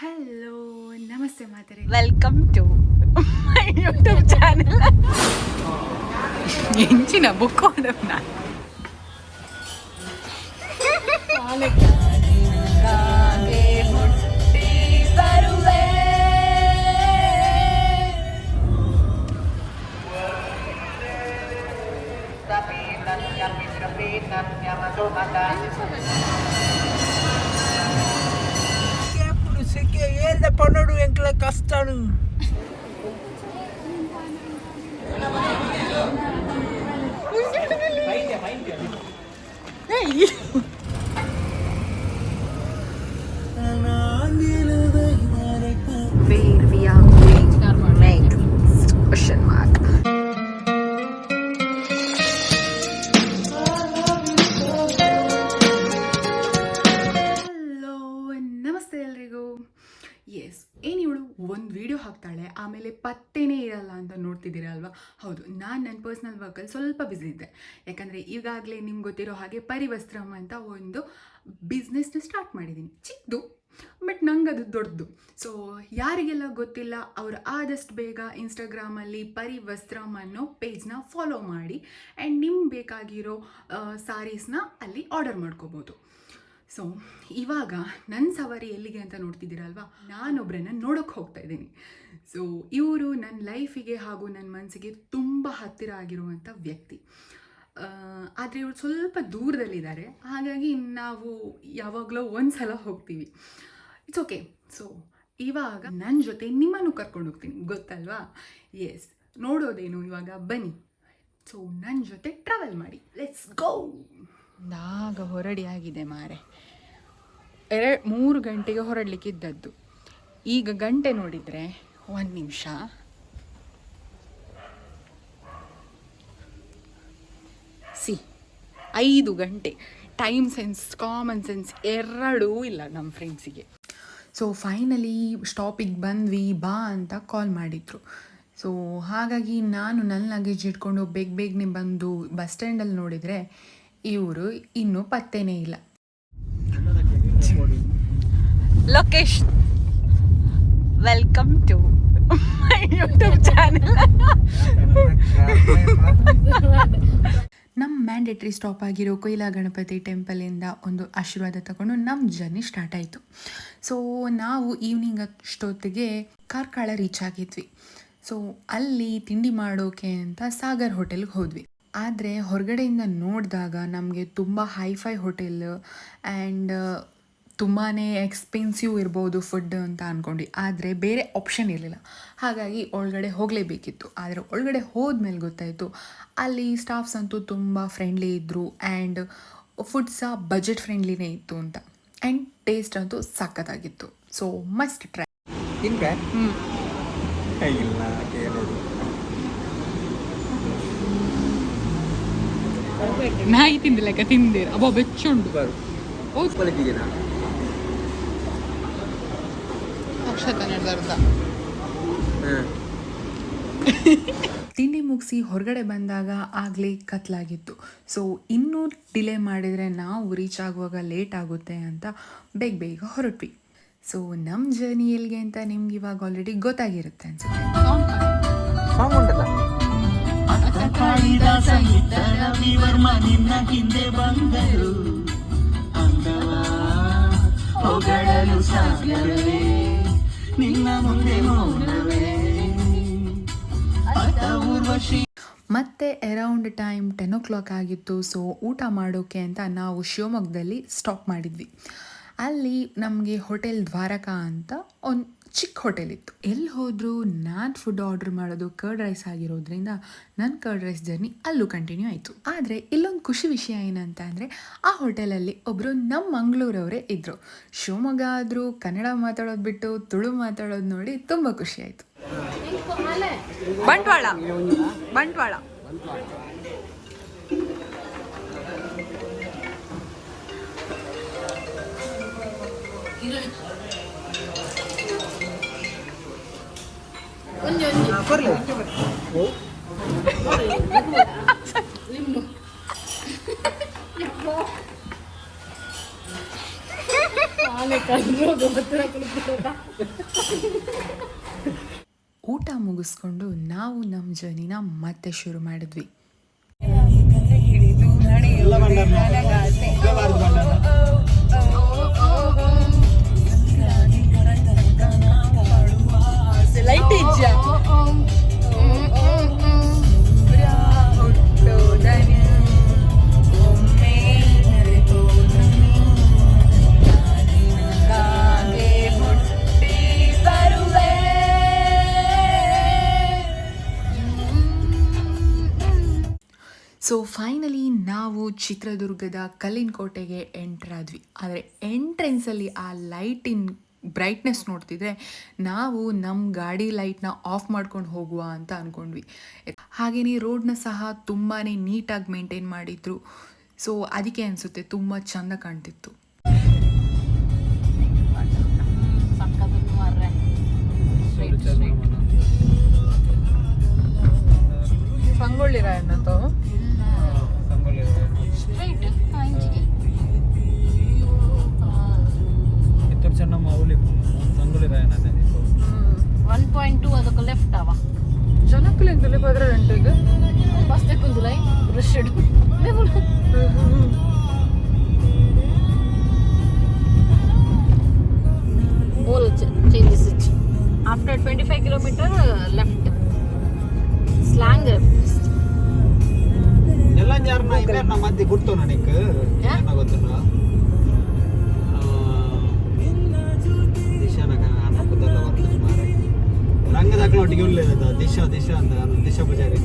Hello నమస్తే Madhuri welcome to my YouTube channel ఎంచిన book ఉన్నా Tapi, tapi, tapi, tapi, tapi, tapi, tapi, tapi, tapi, సిక్కే ఏంద పనుడు ఎంకల కష్టాలు Where we are going next? Question ಪತ್ತೆನೇ ಪತ್ತೇನೇ ಇರಲ್ಲ ಅಂತ ನೋಡ್ತಿದ್ದೀರ ಅಲ್ವಾ ಹೌದು, ನಾನು ನನ್ನ ಪರ್ಸ್ನಲ್ ವರ್ಕಲ್ಲಿ ಸ್ವಲ್ಪ ಬ್ಯುಸಿ ಇದ್ದೆ. ಯಾಕಂದರೆ ಈಗಾಗಲೇ ನಿಮ್ಗೆ ಗೊತ್ತಿರೋ ಹಾಗೆ ಪರಿವಸ್ತ್ರಮ್ ಅಂತ ಒಂದು ಬಿಸ್ನೆಸ್ನ ಸ್ಟಾರ್ಟ್ ಮಾಡಿದ್ದೀನಿ ಚಿಕ್ಕದು ಬಟ್ ನಂಗೆ ಅದು ದೊಡ್ಡದು. ಸೊ ಯಾರಿಗೆಲ್ಲ ಗೊತ್ತಿಲ್ಲ, ಅವರು ಆದಷ್ಟು ಬೇಗ ಇನ್ಸ್ಟಾಗ್ರಾಮಲ್ಲಿ ಪರಿವಸ್ತ್ರಮ್ ಅನ್ನೋ ಪೇಜ್ನ ಫಾಲೋ ಮಾಡಿ ಆ್ಯಂಡ್ ನಿಮ್ಗೆ ಬೇಕಾಗಿರೋ ಸಾರೀಸ್ನ ಅಲ್ಲಿ ಆರ್ಡರ್ ಮಾಡ್ಕೋಬೋದು. ಸೊ ಇವಾಗ ನನ್ನ ಸವಾರಿ ಎಲ್ಲಿಗೆ ಅಂತ ನೋಡ್ತಿದ್ದೀರಲ್ವಾ? ನಾನೊಬ್ಬರನ್ನ ನೋಡೋಕೆ ಹೋಗ್ತಾ ಇದ್ದೀನಿ. ಸೊ ಇವರು ನನ್ನ ಲೈಫಿಗೆ ಹಾಗೂ ನನ್ನ ಮನಸ್ಸಿಗೆ ತುಂಬ ಹತ್ತಿರ ಆಗಿರುವಂಥ ವ್ಯಕ್ತಿ. ಆದರೆ ಇವರು ಸ್ವಲ್ಪ ದೂರದಲ್ಲಿದ್ದಾರೆ. ಹಾಗಾಗಿ ನಾವು ಯಾವಾಗಲೂ ಒಂದು ಸಲ ಹೋಗ್ತೀವಿ. ಇಟ್ಸ್ ಓಕೆ ಸೊ ಇವಾಗ ನನ್ನ ಜೊತೆ ನಿಮ್ಮನ್ನು ಕರ್ಕೊಂಡು ಹೋಗ್ತೀನಿ. ಗೊತ್ತಲ್ವಾ? ಎಸ್ ನೋಡೋದೇನು ಇವಾಗ? ಬನ್ನಿ. ಸೊ ನನ್ನ ಜೊತೆ ಟ್ರಾವೆಲ್ ಮಾಡಿ. ಲೆಟ್ಸ್ ಗೋ ನಾಗ ಹೊರಡಿ ಆಗಿದೆ ಮಾರೆ. ಎರಡು, ಮೂರು ಗಂಟೆಗೆ ಹೊರಡ್ಲಿಕ್ಕಿದ್ದದ್ದು. ಈಗ ಗಂಟೆ ನೋಡಿದರೆ ಒಂದು ನಿಮಿಷ. ಸಿ, ಐದು ಗಂಟೆ. ಟೈಮ್ ಸೆನ್ಸ್ ಕಾಮನ್ ಸೆನ್ಸ್ ಎರಡೂ ಇಲ್ಲ ನಮ್ಮ ಫ್ರೆಂಡ್ಸಿಗೆ ಸೊ ಫೈನಲಿ ಸ್ಟಾಪಿಗೆ ಬಂದ್ವಿ, ಬಾ ಅಂತ ಕಾಲ್ ಮಾಡಿದರು. ಸೊ ಹಾಗಾಗಿ ನಾನು ನನ್ನ ಲಗೇಜ್ ಇಟ್ಕೊಂಡು ಬೇಗ ಬೇಗನೆ ಬಂದು ಬಸ್ ಸ್ಟ್ಯಾಂಡಲ್ಲಿ ನೋಡಿದರೆ ಇವರು ಇನ್ನೂ ಪತ್ತೆನೇ ಇಲ್ಲ. Location welcome to my YouTube channel. ನಮ್ಮ ಮ್ಯಾಂಡೇಟ್ರಿ ಸ್ಟಾಪ್ ಆಗಿರೋ ಕೊಯ್ಲಾ ಗಣಪತಿ ಟೆಂಪಲಿಂದ ಒಂದು ಆಶೀರ್ವಾದ ತಗೊಂಡು ನಮ್ಮ ಜರ್ನಿ ಸ್ಟಾರ್ಟ್ ಆಯಿತು. ಸೊ ನಾವು ಈವ್ನಿಂಗ್ ಅಷ್ಟೊತ್ತಿಗೆ ಕಾರ್ಕಳ ರೀಚ್ ಆಗಿದ್ವಿ. ಸೊ ಅಲ್ಲಿ ತಿಂಡಿ ಮಾಡೋಕೆ ಅಂತ ಸಾಗರ್ ಹೋಟೆಲ್ಗೆ ಹೋದ್ವಿ. ಆದರೆ ಹೊರಗಡೆಯಿಂದ ನೋಡಿದಾಗ ನಮಗೆ ತುಂಬ ಹೈಫೈ ಹೋಟೆಲ್ ಆ್ಯಂಡ್ ತುಂಬಾ ಎಕ್ಸ್ಪೆನ್ಸಿವ್ ಇರ್ಬೋದು ಫುಡ್ ಅಂತ ಅಂದ್ಕೊಂಡು ಆದರೆ ಬೇರೆ ಆಪ್ಷನ್ ಇರಲಿಲ್ಲ. ಹಾಗಾಗಿ ಒಳಗಡೆ ಹೋಗಲೇಬೇಕಿತ್ತು. ಆದರೆ ಒಳಗಡೆ ಹೋದ್ಮೇಲೆ ಗೊತ್ತಾಯಿತು. ಅಲ್ಲಿ ಸ್ಟಾಫ್ಸ್ ಅಂತೂ ತುಂಬ ಫ್ರೆಂಡ್ಲಿ ಇದ್ದರು ಆ್ಯಂಡ್ ಫುಡ್ ಸಹ ಬಜೆಟ್ ಫ್ರೆಂಡ್ಲಿನೇ ಇತ್ತು ಅಂತ. ಆ್ಯಂಡ್ ಟೇಸ್ಟ್ ಅಂತೂ ಸಖತ್ತಾಗಿತ್ತು. ಸೊ ಮಸ್ಟ್ ಟ್ರೈ ತಿನ್ಬೆ ಇಲ್ಲ ಕೇಳೋದು ನಾಯಿ ಯಾಕೆ ತಿಂದಿರ ಅಬ್ಬ ಬೆಚ್ಚುಂಡು ಬರು ಅಕ್ಷತ ನಡೆದಾರ್ದ ತಿಂಡಿ ಮುಗಿಸಿ ಹೊರಗಡೆ ಬಂದಾಗ ಆಗಲೇ ಕತ್ಲಾಗಿತ್ತು. ಸೊ ಇನ್ನೂ ಡಿಲೇ ಮಾಡಿದರೆ ನಾವು ರೀಚ್ ಆಗುವಾಗ ಲೇಟ್ ಆಗುತ್ತೆ ಅಂತ ಬೇಗ ಬೇಗ ಹೊರಟ್ವಿ. ಸೊ ನಮ್ಮ ಜರ್ನಿ ಎಲ್ಲಿಗೆ ಅಂತ ನಿಮ್ಗೆ ಇವಾಗ ಆಲ್ರೆಡಿ ಗೊತ್ತಾಗಿರುತ್ತೆ ಅನ್ಸುತ್ತೆ. ಸಾಂಗ್ ಊರ್ವಶಿ ಮತ್ತೆ around time ten o'clock ಆಗಿತ್ತು ಸೊ ಊಟ ಮಾಡೋಕೆ ಅಂತ ನಾವು ಶಿವಮೊಗ್ಗದಲ್ಲಿ ಸ್ಟಾಪ್ ಮಾಡಿದ್ವಿ. ಅಲ್ಲಿ ನಮಗೆ ಹೋಟೆಲ್ ದ್ವಾರಕಾ ಅಂತ ಒಂದು ಚಿಕ್ಕ ಹೋಟೆಲ್ ಇತ್ತು. ಎಲ್ಲಿ ಹೋದರೂ ನಾನು ಫುಡ್ ಆರ್ಡರ್ ಮಾಡೋದು ಕರ್ಡ್ ರೈಸ್ ಆಗಿರೋದ್ರಿಂದ ನನ್ನ ಕರ್ಡ್ ರೈಸ್ ಜರ್ನಿ ಅಲ್ಲೂ ಕಂಟಿನ್ಯೂ ಆಯಿತು. ಆದರೆ ಇಲ್ಲೊಂದು ಖುಷಿ ವಿಷಯ ಏನಂತ ಅಂದರೆ ಆ ಹೋಟೆಲಲ್ಲಿ ಒಬ್ಬರು ನಮ್ಮ ಮಂಗಳೂರವರೇ ಇದ್ದರು ಶಿವಮೊಗ್ಗ ಆದರೂ ಕನ್ನಡ ಮಾತಾಡೋದು ಬಿಟ್ಟು ತುಳು ಮಾತಾಡೋದು ನೋಡಿ ತುಂಬ ಖುಷಿ ಆಯಿತು. ಬಂಟ್ವಾಳ ಬಂಟ್ವಾಳ. ಊಟ ಮುಗಿಸ್ಕೊಂಡು ನಾವು ನಮ್ಮ ಜರ್ನಿನ ಮತ್ತೆ ಶುರು ಮಾಡಿದ್ವಿ. ಲೈಟ್ ಚಿತ್ರದುರ್ಗದ ಕಲ್ಲಿನ ಕೋಟೆಗೆ ಎಂಟರ್ ಆದ್ವಿ. ಆದರೆ ಎಂಟ್ರೆನ್ಸಲ್ಲಿ ಆ ಲೈಟಿನ ಬ್ರೈಟ್ನೆಸ್ ನೋಡ್ತಿದ್ರೆ ನಾವು ನಮ್ಮ ಗಾಡಿ ಲೈಟ್ನ ಆಫ್ ಮಾಡ್ಕೊಂಡು ಹೋಗುವ ಅಂತ ಅಂದ್ಕೊಂಡ್ವಿ ಹಾಗೆಯೇ ರೋಡ್ನ ಸಹ ತುಂಬಾ ನೀಟಾಗಿ ಮೇಂಟೈನ್ ಮಾಡಿದ್ರು. ಸೊ ಅದಕ್ಕೆ ಅನಿಸುತ್ತೆ ತುಂಬ ಚೆಂದ ಕಾಣ್ತಿತ್ತು. Sangolli Sangolli one point two ಅದಕ್ಕೆ ಲೆಫ್ಟ್ ಅವ. ಜನಕ್ಕಲ್ಲಿ ಎಂದಲ್ಲಿ ಬದ್ರೆ ರೆಂಟಿಗೆ ಬಸ್ತೆ ಕುಂದುಲೈ ರಶ್ಶಡ್ ಬೋಲ್ ಚೇಂಜಸ್ ಇಚ್ after twenty five kilometer left slang ಎಲ್ಲ ಜಾರ್ನ ಇದ್ದಾರೆ ನಮ್ಮ ಮಧ್ಯೆ ಗುರ್ತು ನನಗೆ? ಏನಾಗುತ್ತಲ್ಲ ರಂಗದಾಗ್ಲ ಒಟ್ಟಿಗೆ ಒಳ್ಳೆಯದ ದಿಶಾ ದಿಶಾ ಅಂತ ನಾನು ದಿಶಾ ಪೂಜಾರಿ.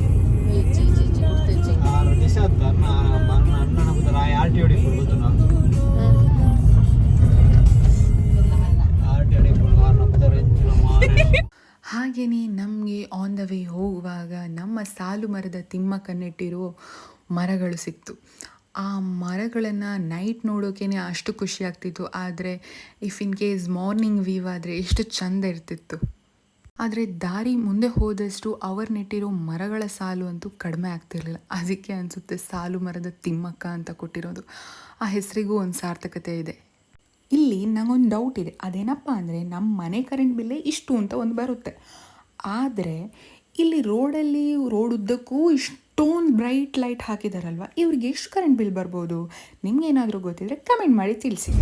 ನಾನು ದಿಶಾ ಅಂತ ಅಣ್ಣನ ಆರ್ ಟಿ ಒಡಿ ಕೊಡ್ಬೋದು ನಾವು ಆರ್ ಟಿ ಒಡಿ ಹಾಗೆಯೇ ನಮಗೆ ಆನ್ ದ ವೇ ಹೋಗುವಾಗ ನಮ್ಮ ಸಾಲು ಮರದ ತಿಮ್ಮಕ್ಕನ್ನಿಟ್ಟಿರೋ ಮರಗಳು ಸಿಕ್ತು. ಆ ಮರಗಳನ್ನು ನೈಟ್ ನೋಡೋಕೆ ಅಷ್ಟು ಖುಷಿ ಆಗ್ತಿತ್ತು. ಆದರೆ if in case morning view ಆದರೆ ಎಷ್ಟು ಚಂದ ಇರ್ತಿತ್ತು. ಆದರೆ ದಾರಿ ಮುಂದೆ ಹೋದಷ್ಟು ಅವರು ನೆಟ್ಟಿರೋ ಮರಗಳ ಸಾಲು ಅಂತೂ ಕಡಿಮೆ ಆಗ್ತಿರಲಿಲ್ಲ. ಅದಕ್ಕೆ ಅನಿಸುತ್ತೆ ಸಾಲು ಮರದ ತಿಮ್ಮಕ್ಕ ಅಂತ ಕೊಟ್ಟಿರೋದು. ಆ ಹೆಸರಿಗೂ ಒಂದು ಸಾರ್ಥಕತೆ ಇದೆ. ಇಲ್ಲಿ ನನಗೊಂದು ಡೌಟ್ ಇದೆ. ಅದೇನಪ್ಪ ಅಂದರೆ ನಮ್ಮ ಮನೆ ಕರೆಂಟ್ ಬಿಲ್ಲೇ ಇಷ್ಟು ಅಂತ ಒಂದು ಬರುತ್ತೆ. ಆದರೆ ಇಲ್ಲಿ ರೋಡಲ್ಲಿ ರೋಡ್ ಉದ್ದಕ್ಕೂ ಇಷ್ಟೊಂದು ಬ್ರೈಟ್ ಲೈಟ್ ಹಾಕಿದಾರಲ್ವ? ಇವ್ರಿಗೆ ಎಷ್ಟು ಕರೆಂಟ್ ಬಿಲ್ ಬರ್ಬೋದು? ನಿಮ್ಗೇನಾದರೂ ಗೊತ್ತಿದ್ರೆ ಕಮೆಂಟ್ ಮಾಡಿ ತಿಳಿಸಿ.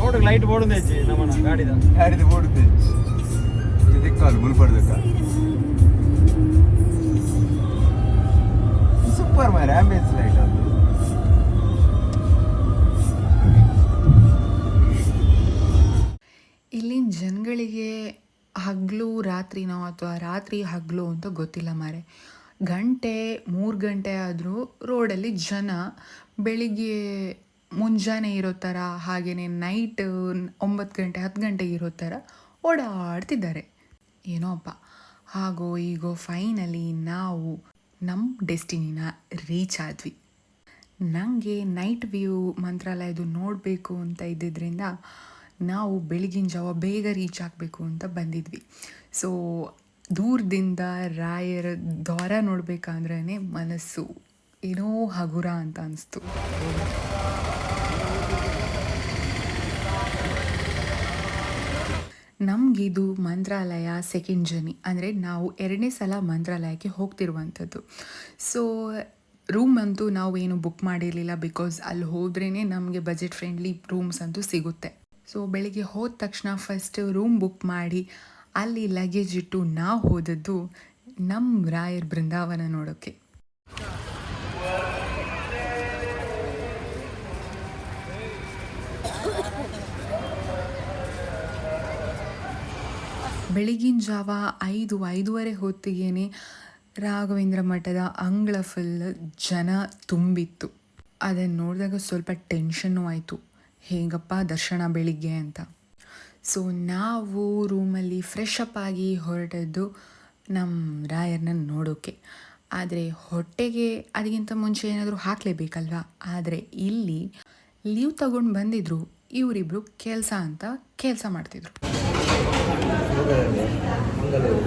ರೋಡ್ ಲೈಟ್ ಬೋರ್ಡ್ ಹೆಚ್ಚಿ ನಮ್ಮನ ಗಾಡಿದ. ಗಾಡಿದ ಓಡುತ್ತೆ ಇದು ದಿಕ್ಕಾಲು ಮುಲ್ಪಡ್ದಕ್ಕ ಸೂಪರ್ ಮಾರೆ ಆಂಬಿಯನ್ಸ್ ಲೈಟ್ ಅದು. ಇಲ್ಲಿನ ಜನಗಳಿಗೆ ಹಗಲು ರಾತ್ರಿನೋ ಅಥವಾ ರಾತ್ರಿ ಹಗಲು ಅಂತ ಗೊತ್ತಿಲ್ಲ ಮಾರೆ. ಗಂಟೆ ಮೂರು ಗಂಟೆ ಆದರೂ ರೋಡಲ್ಲಿ ಜನ ಬೆಳಿಗ್ಗೆ ಮುಂಜಾನೆ ಇರೋ ಥರ ಹಾಗೆಯೇ ನೈಟ್ ಒಂಬತ್ತು ಗಂಟೆ, ಹತ್ತು ಗಂಟೆಗೆ ಇರೋ ಥರ ಓಡಾಡ್ತಿದ್ದಾರೆ. ಏನೋ ಅಪ್ಪ. ಹಾಗೋ ಈಗೋ ಫೈನಲಿ ನಾವು ನಮ್ಮ ಡೆಸ್ಟಿನಿನ ರೀಚ್ ಆದ್ವಿ. ನನಗೆ ನೈಟ್ ವ್ಯೂ ಮಂತ್ರಾಲಯದು ನೋಡಬೇಕು ಅಂತ ಇದ್ದಿದ್ದರಿಂದ ನಾವು ಬೆಳಗಿನ ಜಾವ ಬೇಗ ರೀಚ್ ಆಗಬೇಕು ಅಂತ ಬಂದಿದ್ವಿ. ಸೊ ದೂರದಿಂದ ರಾಯರ ದ್ವಾರ ನೋಡಬೇಕಂದ್ರೇ ಮನಸ್ಸು ಏನೋ ಹಗುರ ಅಂತ ಅನಿಸ್ತು. ನಮಗಿದು ಮಂತ್ರಾಲಯ ಸೆಕೆಂಡ್ ಜರ್ನಿ ಅಂದರೆ ನಾವು ಎರಡನೇ ಸಲ ಮಂತ್ರಾಲಯಕ್ಕೆ ಹೋಗ್ತಿರುವಂಥದ್ದು. ಸೊ ರೂಮ್ ಅಂತೂ ನಾವು ಏನು ಬುಕ್ ಮಾಡಿರಲಿಲ್ಲ ಬಿಕಾಸ್ ಅಲ್ಲಿ ಹೋದ್ರೇ ನಮಗೆ ಬಜೆಟ್ ಫ್ರೆಂಡ್ಲಿ ರೂಮ್ಸ್ ಅಂತೂ ಸಿಗುತ್ತೆ. ಸೊ ಬೆಳಿಗ್ಗೆ ಹೋದ ತಕ್ಷಣ ಫಸ್ಟ್ ರೂಮ್ ಬುಕ್ ಮಾಡಿ, ಅಲ್ಲಿ ಲಗೇಜ್ ಇಟ್ಟು ನಾವು ಹೋದದ್ದು ನಮ್ಮ ರಾಯರ್ ಬೃಂದಾವನ ನೋಡೋಕ್ಕೆ ಬೆಳಗಿನ ಜಾವ ಐದು, ಐದೂವರೆ ಹೊತ್ತಿಗೆ ರಾಘವೇಂದ್ರ ಮಠದ ಅಂಗಳ ಫುಲ್ ಜನ ತುಂಬಿತ್ತು. ಅದನ್ನು ನೋಡಿದಾಗ ಸ್ವಲ್ಪ ಟೆನ್ಷನ್ನು ಆಯಿತು. ಹೇಗಪ್ಪ ದರ್ಶನ ಬೆಳಿಗ್ಗೆ ಅಂತ. ಸೊ ನಾವು ರೂಮಲ್ಲಿ ಫ್ರೆಶ್ ಅಪ್ ಆಗಿ ಹೊರಟದ್ದು ನಮ್ಮ ರಾಯರನ್ನ ನೋಡೋಕ್ಕೆ ಆದರೆ ಹೊಟ್ಟೆಗೆ ಅದಕ್ಕಿಂತ ಮುಂಚೆ ಏನಾದರೂ ಹಾಕಲೇಬೇಕಲ್ವಾ? ಆದರೆ ಇಲ್ಲಿ ಲೀವ್ ತಗೊಂಡು ಬಂದಿದ್ರು ಇವರಿಬ್ಬರು ಕೆಲಸ ಅಂತ ಕೆಲಸ ಮಾಡ್ತಿದ್ರು. ಮಂಗಳೂರು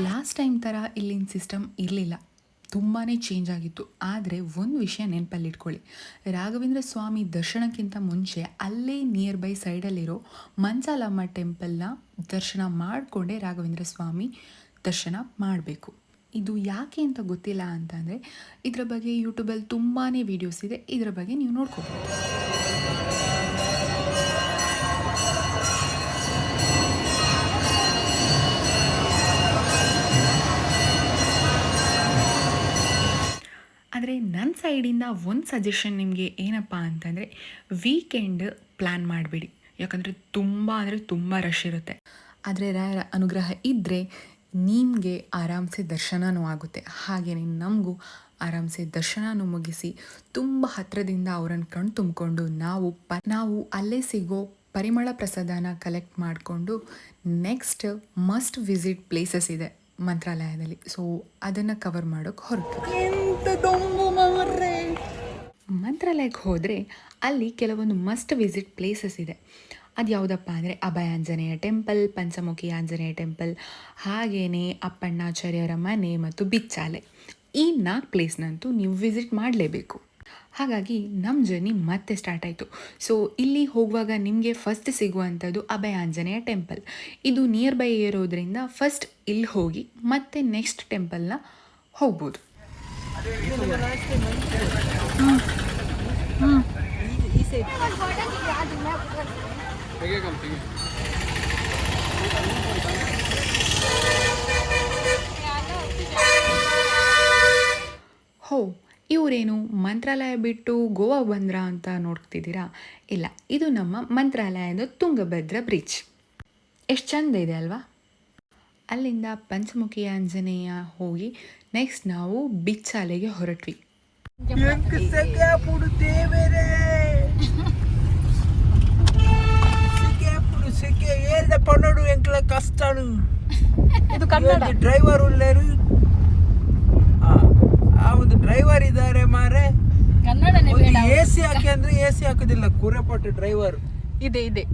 ಲಾಸ್ಟ್ ಟೈಮ್ ಥರ ಇಲ್ಲಿನ ಸಿಸ್ಟಮ್ ಇರಲಿಲ್ಲ ತುಂಬಾ ಚೇಂಜ್ ಆಗಿತ್ತು. ಆದರೆ ಒಂದು ವಿಷಯ ನೆನಪಲ್ಲಿಟ್ಕೊಳ್ಳಿ. ರಾಘವೇಂದ್ರ ಸ್ವಾಮಿ ದರ್ಶನಕ್ಕಿಂತ ಮುಂಚೆ ಅಲ್ಲೇ ನಿಯರ್ ಬೈ ಸೈಡಲ್ಲಿರೋ ಮಂಚಾಲಮ್ಮ ಟೆಂಪಲ್ನ ದರ್ಶನ ಮಾಡಿಕೊಂಡೇ ರಾಘವೇಂದ್ರ ಸ್ವಾಮಿ ದರ್ಶನ ಮಾಡಬೇಕು. ಇದು ಯಾಕೆ ಅಂತ ಗೊತ್ತಿಲ್ಲ ಅಂತಂದರೆ ಇದರ ಬಗ್ಗೆ ಯೂಟ್ಯೂಬಲ್ಲಿ ತುಂಬಾ ವೀಡಿಯೋಸ್ ಇದೆ. ಇದರ ಬಗ್ಗೆ ನೀವು ನೋಡ್ಕೋಬೋದು ನನ್ನ ಸೈಡಿಂದ ಒಂದು ಸಜೆಷನ್ ನಿಮಗೆ ಏನಪ್ಪ ಅಂತಂದರೆ ವೀಕೆಂಡ್ ಪ್ಲ್ಯಾನ್ ಮಾಡಿಬಿಡಿ. ಯಾಕಂದರೆ ತುಂಬ ಅಂದರೆ ತುಂಬ ರಶ್ ಇರುತ್ತೆ. ಆದರೆ ರಾಯರ ಅನುಗ್ರಹ ಇದ್ದರೆ ನಿಮಗೆ ಆರಾಮ್ಸೆ ದರ್ಶನವೂ ಆಗುತ್ತೆ. ಹಾಗೆಯೇ ನಮಗೂ ಆರಾಮ್ಸೆ ದರ್ಶನವೂ ಮುಗಿಸಿ ತುಂಬ ಹತ್ತಿರದಿಂದ ಅವರನ್ನು ಕಣ್ ತುಂಬಿಕೊಂಡು ನಾವು ಪ, ನಾವು ಅಲ್ಲೇ ಸಿಗೋ ಪರಿಮಳ ಪ್ರಸಾದನ ಕಲೆಕ್ಟ್ ಮಾಡಿಕೊಂಡು ನೆಕ್ಸ್ಟ್ ಮಸ್ಟ್ ವಿಸಿಟ್ ಪ್ಲೇಸಸ್ ಇದೆ. ಮಂತ್ರಾಲಯದಲ್ಲಿ. ಸೊ ಅದನ್ನು ಕವರ್ ಮಾಡೋಕ್ಕೆ ಹೊರಟು. ಮಂತ್ರಾಲಯಕ್ಕೆ ಹೋದರೆ ಅಲ್ಲಿ ಕೆಲವೊಂದು ಮಸ್ಟ್ ವಿಸಿಟ್ ಪ್ಲೇಸಸ್ ಇದೆ. ಅದು ಯಾವುದಪ್ಪ ಅಂದರೆ ಅಭಯ ಆಂಜನೇಯ ಟೆಂಪಲ್ ಪಂಚಮುಖಿ ಆಂಜನೇಯ ಟೆಂಪಲ್ ಹಾಗೆಯೇ ಅಪ್ಪಣ್ಣಾಚಾರ್ಯರ ಮನೆ ಮತ್ತು ಬಿಚ್ಚಾಲೆ. ಈ ನಾಲ್ಕು ಪ್ಲೇಸ್ನಂತೂ ನೀವು ವಿಸಿಟ್ ಮಾಡಲೇಬೇಕು. ಹಾಗಾಗಿ ನಮ್ಮ ಜರ್ನಿ ಮತ್ತೆ ಸ್ಟಾರ್ಟ್ ಆಯಿತು ಸೊ ಇಲ್ಲಿ ಹೋಗುವಾಗ ನಿಮಗೆ ಫಸ್ಟ್ ಸಿಗುವಂಥದ್ದು ಅಭಯ ಆಂಜನೇಯ ಟೆಂಪಲ್ ಇದು ನಿಯರ್ ಬೈ ಇರೋದ್ರಿಂದ ಫಸ್ಟ್ ಇಲ್ಲಿ ಹೋಗಿ ಮತ್ತೆ ನೆಕ್ಸ್ಟ್ ಟೆಂಪಲ್ನ ಹೋಗ್ಬೋದು ಹೋ ಇವರೇನು ಮಂತ್ರಾಲಯ ಬಿಟ್ಟು ಗೋವಾ ಬಂದ್ರ ಅಂತ ನೋಡ್ತಿದ್ದೀರಾ? ಇಲ್ಲ ಇದು ನಮ್ಮ ಮಂತ್ರಾಲಯದ ತುಂಗಭದ್ರ ಬ್ರಿಡ್ಜ್ ಎಷ್ಟು ಚಂದ ಇದೆ ಅಲ್ವಾ? ಅಲ್ಲಿಂದ ಪಂಚಮುಖಿ ಆಂಜನೇಯ ಹೋಗಿ ನೆಕ್ಸ್ಟ್ ನಾವು ಬಿಚ್ಚಾಲೆಗೆ ಹೊರಟ್ವಿ. ಡ್ರೈವರ್ ಸೆಕ್ಯಾಪುಡು ದೇವರೇ ಸೆಕ್ಯಾಪುಡು ಸೆಕೆ ಏಲ್ದ ಪನ್ನಡು ಎಂಕ್ಲ ಕಷ್ಟನು ಇದು ಕನ್ನಡ ಡ್ರೈವರ್ ಉಳ್ಳರು ಆ, ಆ ಒಂದು ಡ್ರೈವರ್ ಇದ್ದಾರೆ ಮಾರೆ. ಕನ್ನಡನೇ ಬೇಡ ಎ ಸಿ ಹಾಕಿ ಅಂದ್ರೆ ಎ ಸಿ ಹಾಕುದಿಲ್ಲ ಕುರೆಪಟ್ಟು ಡ್ರೈವರ್. ಇದೆ ಇದೆ.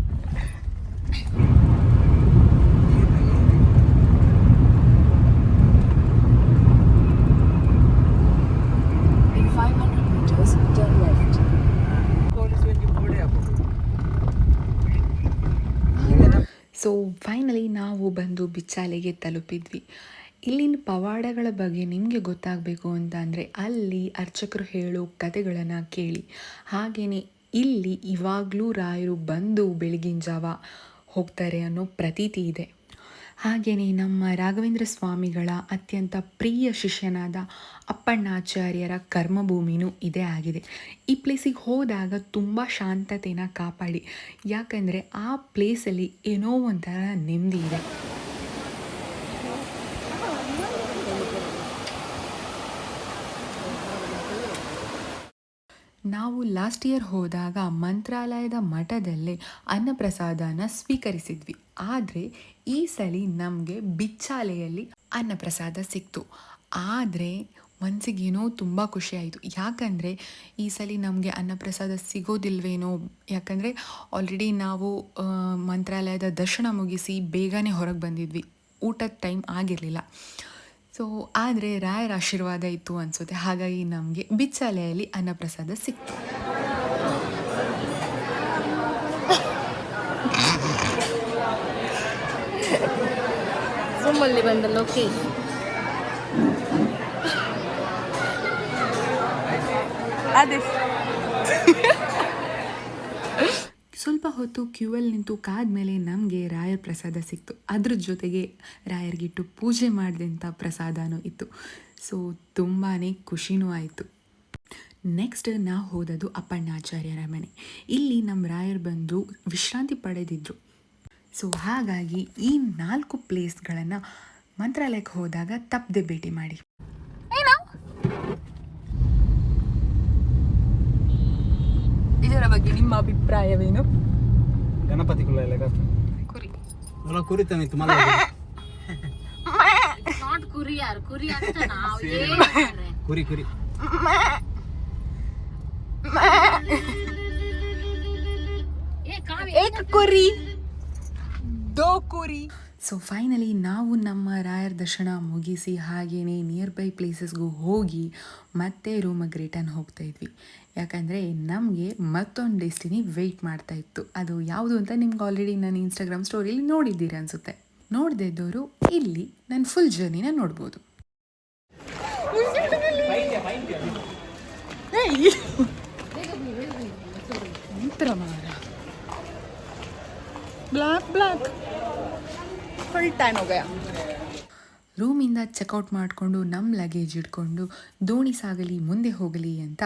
ಸೊ ಫೈನಲಿ ನಾವು ಬಂದು ಬಿಚ್ಚಾಲೆಗೆ ತಲುಪಿದ್ವಿ. ಇಲ್ಲಿನ ಪವಾಡಗಳ ಬಗ್ಗೆ ನಿಮಗೆ ಗೊತ್ತಾಗಬೇಕು ಅಂತ ಅಂದರೆ ಅಲ್ಲಿ ಅರ್ಚಕರು ಹೇಳೋ ಕತೆಗಳನ್ನು ಕೇಳಿ. ಹಾಗೆಯೇ ಇಲ್ಲಿ ಇವಾಗಲೂ ರಾಯರು ಬಂದು ಬೆಳಗಿನ ಜಾವ ಹೋಗ್ತಾರೆ ಅನ್ನೋ ಪ್ರತೀತಿ ಇದೆ. ಹಾಗೆಯೇ ನಮ್ಮ ರಾಘವೇಂದ್ರ ಸ್ವಾಮಿಗಳ ಅತ್ಯಂತ ಪ್ರಿಯ ಶಿಷ್ಯನಾದ ಅಪ್ಪಣ್ಣಾಚಾರ್ಯರ ಕರ್ಮಭೂಮಿನೂ ಇದೇ ಆಗಿದೆ. ಈ ಪ್ಲೇಸಿಗೆ ಹೋದಾಗ ತುಂಬ ಶಾಂತತೆನ ಕಾಪಾಡಿ. ಯಾಕಂದರೆ ಆ ಪ್ಲೇಸಲ್ಲಿ ಏನೋ ಒಂಥರ ನೆಮ್ಮದಿ ಇದೆ. ನಾವು ಲಾಸ್ಟ್ ಇಯರ್ ಹೋದಾಗ ಮಂತ್ರಾಲಯದ ಮಠದಲ್ಲೇ ಅನ್ನಪ್ರಸಾದನ ಸ್ವೀಕರಿಸಿದ್ವಿ. ಆದರೆ ಈ ಸಲ ನಮಗೆ ಬಿಚ್ಚಾಲೆಯಲ್ಲಿ ಅನ್ನಪ್ರಸಾದ ಸಿಕ್ತು. ಆದರೆ ಮನಸ್ಸಿಗೇನೋ ತುಂಬ ಖುಷಿ ಆಯಿತು. ಯಾಕಂದರೆ ಈ ಸಲ ನಮಗೆ ಅನ್ನಪ್ರಸಾದ ಸಿಗೋದಿಲ್ವೇನೋ, ಯಾಕಂದರೆ ಆಲ್ರೆಡಿ ನಾವು ಮಂತ್ರಾಲಯದ ದರ್ಶನ ಮುಗಿಸಿ ಬೇಗನೆ ಹೊರಗೆ ಬಂದಿದ್ವಿ. ಊಟದ ಟೈಮ್ ಆಗಿರಲಿಲ್ಲ. ಸೊ ಆದರೆ ರಾಯರ ಆಶೀರ್ವಾದ ಇತ್ತು ಅನಿಸುತ್ತೆ. ಹಾಗಾಗಿ ನಮಗೆ ಬಿಚ್ಚಾಲೆಯಲ್ಲಿ ಅನ್ನಪ್ರಸಾದ ಸಿಕ್ತು. ಮಲ್ಲಿ ಬಂದ ಓಕೆ. ಅದೇ ಸ್ವಲ್ಪ ಹೊತ್ತು ಕ್ಯೂವಲ್ಲಿ ನಿಂತು ಕಾದ ಮೇಲೆ ನಮಗೆ ರಾಯರ ಪ್ರಸಾದ ಸಿಕ್ತು. ಅದ್ರ ಜೊತೆಗೆ ರಾಯರಿಗಿಟ್ಟು ಪೂಜೆ ಮಾಡಿದಂಥ ಪ್ರಸಾದನೂ ಇತ್ತು. ಸೊ ತುಂಬಾ ಖುಷಿನೂ ಆಯಿತು. ನೆಕ್ಸ್ಟ್ ನಾವು ಹೋದದು ಅಪ್ಪಣ್ಣಾಚಾರ್ಯರ ಮನೆ ಇಲ್ಲಿ ನಮ್ಮ ರಾಯರು ಬಂದು ವಿಶ್ರಾಂತಿ ಪಡೆದಿದ್ದರು ಸೊ ಹಾಗಾಗಿ ಈ ನಾಲ್ಕು ಪ್ಲೇಸ್ಗಳನ್ನು ಮಂತ್ರಾಲಯಕ್ಕೆ ಹೋದಾಗ ತಪ್ಪದೆ ಭೇಟಿ ಮಾಡಿ. ಇದರ ಬಗ್ಗೆ ನಿಮ್ಮ ಅಭಿಪ್ರಾಯವೇನು? ಗಣಪತಿಗಳು ಎಲ್ಲ ಕುರಿ ಅಲ್ಲ ಕುರಿ ತಾನೆ ತುಂಬ ನಾಟ್ ಕುರಿ ಯಾರು ಕುರಿ ಅಂತ ನಾವು ಕುರಿ ಕುರಿ एक कुरी दो कुरी ಸೊ ಫೈನಲಿ ನಾವು ನಮ್ಮ ರಾಯರ ದರ್ಶನ ಮುಗಿಸಿ ಹಾಗೆಯೇ ನಿಯರ್ ಬೈ ಪ್ಲೇಸಸ್ಗೂ ಹೋಗಿ ಮತ್ತೆ ರೂಮಿಗೆ ರಿಟರ್ನ್ ಹೋಗ್ತಾ ಇದ್ವಿ. ಯಾಕಂದರೆ ನಮಗೆ ಮತ್ತೊಂದು ಡೆಸ್ಟಿನಿ ವೆಯ್ಟ್ ಮಾಡ್ತಾ ಇತ್ತು. ಅದು ಯಾವುದು ಅಂತ ನಿಮ್ಗೆ ಆಲ್ರೆಡಿ ನಾನು ಇನ್ಸ್ಟಾಗ್ರಾಮ್ ಸ್ಟೋರಿಲಿ ನೋಡಿದ್ದೀರಿ ಅನಿಸುತ್ತೆ. ನೋಡದೇ ಇದ್ದವರು ಇಲ್ಲಿ ನನ್ನ ಫುಲ್ ಜರ್ನಿನ ನೋಡ್ಬೋದು. ಬ್ಲಾಕ್ ಬ್ಲ್ಯಾಕ್ ಫುಲ್ ಟೈಮ್ ಹೋಗಯ? ರೂಮಿಂದ ಚೆಕ್ಔಟ್ ಮಾಡಿಕೊಂಡು ನಮ್ಮ ಲಗೇಜ್ ಇಟ್ಕೊಂಡು ದೋಣಿ ಸಾಗಲಿ ಮುಂದೆ ಹೋಗಲಿ ಅಂತ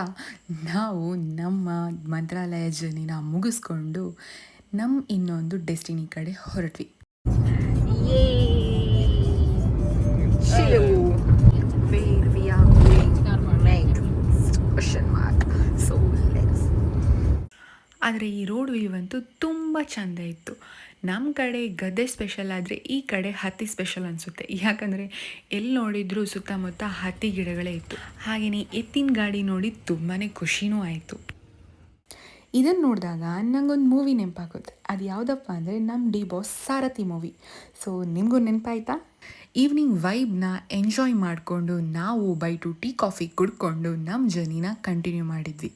ನಾವು ನಮ್ಮ ಮಂತ್ರಾಲಯ ಜರ್ನಿನ ಮುಗಿಸ್ಕೊಂಡು ನಮ್ಮ ಇನ್ನೊಂದು ಡೆಸ್ಟಿನಿ ಕಡೆ ಹೊರಟ್ವಿ. ಆದರೆ ಈ ರೋಡ್ ವ್ಯೂ ಅಂತೂ ತುಂಬ ಚೆಂದ ಇತ್ತು. ನಮ್ಮ ಕಡೆ ಗದ್ದೆ ಸ್ಪೆಷಲ್ ಆದರೆ ಈ ಕಡೆ ಹತ್ತಿ ಸ್ಪೆಷಲ್ ಅನಿಸುತ್ತೆ. ಯಾಕಂದರೆ ಎಲ್ಲಿ ನೋಡಿದರೂ ಸುತ್ತಮುತ್ತ ಹತ್ತಿ ಗಿಡಗಳೇ ಇತ್ತು. ಹಾಗೆಯೇ ಎತ್ತಿನ ಗಾಡಿ ನೋಡಿ ತುಂಬಾ ಖುಷಿನೂ ಆಯಿತು. ಇದನ್ನು ನೋಡಿದಾಗ ನನಗೊಂದು ಮೂವಿ ನೆನಪಾಗುತ್ತೆ. ಅದು ಯಾವುದಪ್ಪ ಅಂದರೆ ನಮ್ಮ D boss Sarathi movie so ನಿಮಗೂ ನೆನಪಾಯ್ತಾ? ಈವ್ನಿಂಗ್ ವೈಬ್ನ ಎಂಜಾಯ್ ಮಾಡಿಕೊಂಡು ನಾವು ಬೈ ಟು ಟೀ ಕಾಫಿ ಕುಡ್ಕೊಂಡು ನಮ್ಮ ಜರ್ನಿನ ಕಂಟಿನ್ಯೂ ಮಾಡಿದ್ವಿ.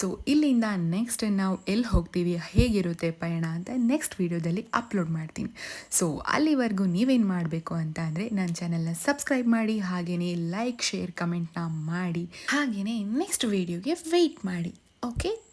ಸೊ ಇಲ್ಲಿಂದ ನೆಕ್ಸ್ಟ್ ನಾವು ಎಲ್ಲಿ ಹೋಗ್ತೀವಿ, ಹೇಗಿರುತ್ತೆ ಪಯಣ ಅಂತ ನೆಕ್ಸ್ಟ್ ವೀಡಿಯೋದಲ್ಲಿ ಅಪ್ಲೋಡ್ ಮಾಡ್ತೀನಿ. ಸೊ ಅಲ್ಲಿವರೆಗೂ ನೀವೇನು ಮಾಡಬೇಕು ಅಂತ ಅಂದರೆ ನನ್ನ ಚಾನಲ್ನ ಸಬ್ಸ್ಕ್ರೈಬ್ ಮಾಡಿ ಹಾಗೆಯೇ ಲೈಕ್ ಶೇರ್ ಕಮೆಂಟ್ನ ಮಾಡಿ ಹಾಗೆಯೇ ನೆಕ್ಸ್ಟ್ ವೀಡಿಯೋಗೆ ವೆಯ್ಟ್ ಮಾಡಿ. Okay